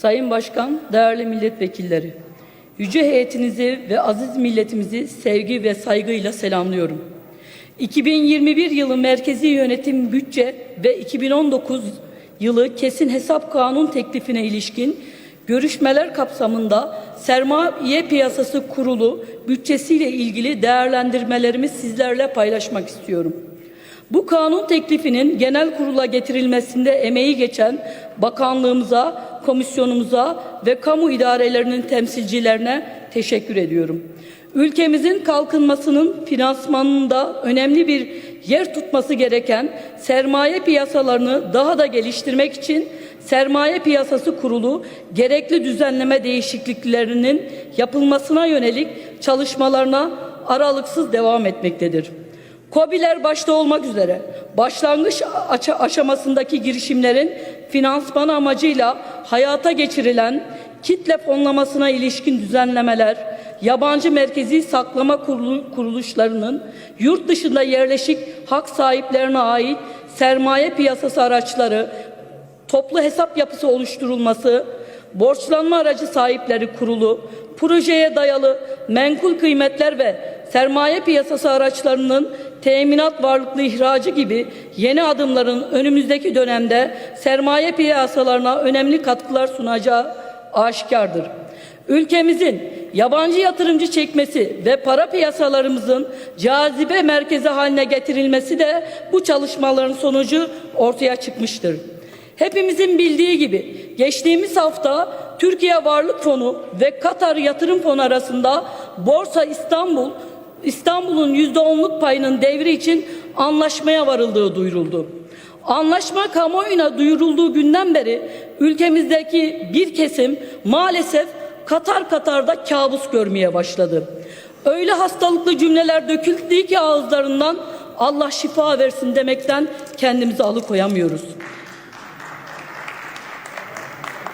Sayın Başkan, değerli milletvekilleri, yüce heyetinizi ve aziz milletimizi sevgi ve saygıyla selamlıyorum. 2021 yılı Merkezi Yönetim Bütçe ve 2019 yılı Kesin Hesap Kanun teklifine ilişkin görüşmeler kapsamında Sermaye Piyasası Kurulu bütçesiyle ilgili değerlendirmelerimi sizlerle paylaşmak istiyorum. Bu kanun teklifinin genel kurula getirilmesinde emeği geçen bakanlığımıza, komisyonumuza ve kamu idarelerinin temsilcilerine teşekkür ediyorum. Ülkemizin kalkınmasının finansmanında önemli bir yer tutması gereken sermaye piyasalarını daha da geliştirmek için Sermaye Piyasası Kurulu gerekli düzenleme değişikliklerinin yapılmasına yönelik çalışmalarına aralıksız devam etmektedir. KOBİ'ler başta olmak üzere başlangıç aşamasındaki girişimlerin finansman amacıyla hayata geçirilen kitle fonlamasına ilişkin düzenlemeler, yabancı merkezi saklama kuruluşlarının yurt dışında yerleşik hak sahiplerine ait sermaye piyasası araçları, toplu hesap yapısı oluşturulması, borçlanma aracı sahipleri kurulu, projeye dayalı menkul kıymetler ve sermaye piyasası araçlarının teminat varlıklı ihracı gibi yeni adımların önümüzdeki dönemde sermaye piyasalarına önemli katkılar sunacağı aşikardır. Ülkemizin yabancı yatırımcı çekmesi ve para piyasalarımızın cazibe merkezi haline getirilmesi de bu çalışmaların sonucu ortaya çıkmıştır. Hepimizin bildiği gibi geçtiğimiz hafta Türkiye Varlık Fonu ve Katar Yatırım Fonu arasında Borsa İstanbul İstanbul'un yüzde onluk payının devri için anlaşmaya varıldığı duyuruldu. Anlaşma kamuoyuna duyurulduğu günden beri ülkemizdeki bir kesim maalesef Katar Katar'da kabus görmeye başladı. Öyle hastalıklı cümleler döküldü ki ağızlarından Allah şifa versin demekten kendimizi alıkoyamıyoruz.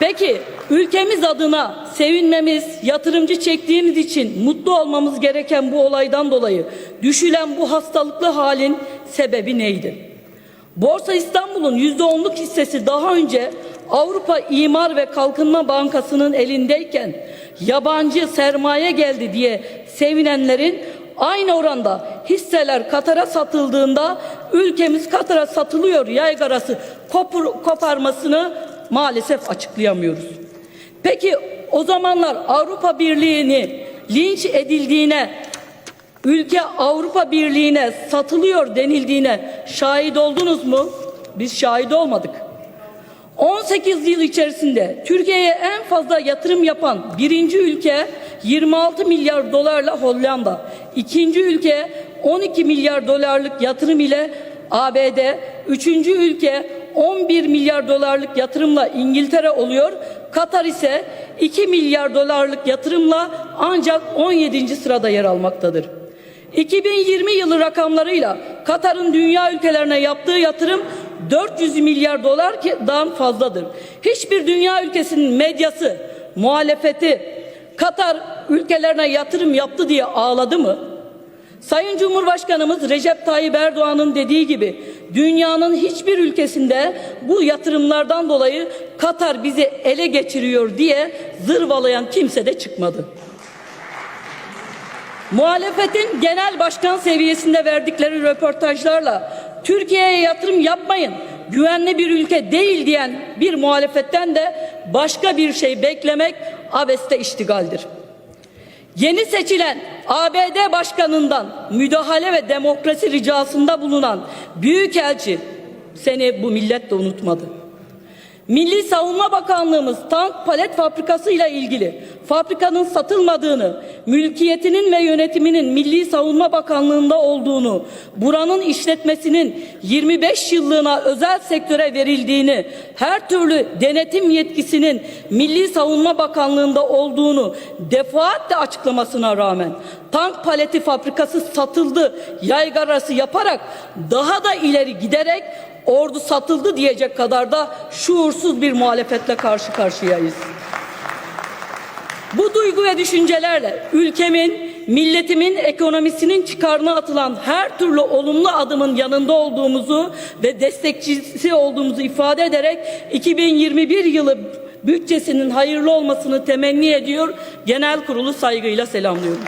Peki ülkemiz adına sevinmemiz, yatırımcı çektiğimiz için mutlu olmamız gereken bu olaydan dolayı düşülen bu hastalıklı halin sebebi neydi? Borsa İstanbul'un yüzde onluk hissesi daha önce Avrupa İmar ve Kalkınma Bankası'nın elindeyken yabancı sermaye geldi diye sevinenlerin aynı oranda hisseler Katar'a satıldığında ülkemiz Katar'a satılıyor yaygarası kopur, koparmasını maalesef açıklayamıyoruz. Peki o zamanlar Avrupa Birliği'ni linç edildiğine, ülke Avrupa Birliği'ne satılıyor denildiğine şahit oldunuz mu? Biz şahit olmadık. 18 yıl içerisinde Türkiye'ye en fazla yatırım yapan birinci ülke 26 milyar dolarla Hollanda, ikinci ülke 12 milyar dolarlık yatırım ile ABD, üçüncü ülke 11 milyar dolarlık yatırımla İngiltere oluyor. Katar ise 2 milyar dolarlık yatırımla ancak 17. sırada yer almaktadır. 2020 yılı rakamlarıyla Katar'ın dünya ülkelerine yaptığı yatırım 400 milyar dolardan fazladır. Hiçbir dünya ülkesinin medyası, muhalefeti Katar ülkelerine yatırım yaptı diye ağladı mı? Sayın Cumhurbaşkanımız Recep Tayyip Erdoğan'ın dediği gibi dünyanın hiçbir ülkesinde bu yatırımlardan dolayı Katar bizi ele geçiriyor diye zırvalayan kimse de çıkmadı. Muhalefetin genel başkan seviyesinde verdikleri röportajlarla Türkiye'ye yatırım yapmayın, güvenli bir ülke değil diyen bir muhalefetten de başka bir şey beklemek abeste iştigaldir. Yeni seçilen ABD Başkanı'ndan müdahale ve demokrasi ricasında bulunan Büyükelçi seni bu millet de unutmadı. Milli Savunma Bakanlığımız tank palet fabrikası ile ilgili fabrikanın satılmadığını, mülkiyetinin ve yönetiminin Milli Savunma Bakanlığı'nda olduğunu, buranın işletmesinin 25 yıllığına özel sektöre verildiğini, her türlü denetim yetkisinin Milli Savunma Bakanlığı'nda olduğunu defaatle açıklamasına rağmen tank paleti fabrikası satıldı yaygarası yaparak daha da ileri giderek ordu satıldı diyecek kadar da şuursuz bir muhalefetle karşı karşıyayız. Bu duygu ve düşüncelerle ülkemin, milletimin ekonomisinin çıkarına atılan her türlü olumlu adımın yanında olduğumuzu ve destekçisi olduğumuzu ifade ederek 2021 yılı bütçesinin hayırlı olmasını temenni ediyor. Genel kurulu saygıyla selamlıyorum.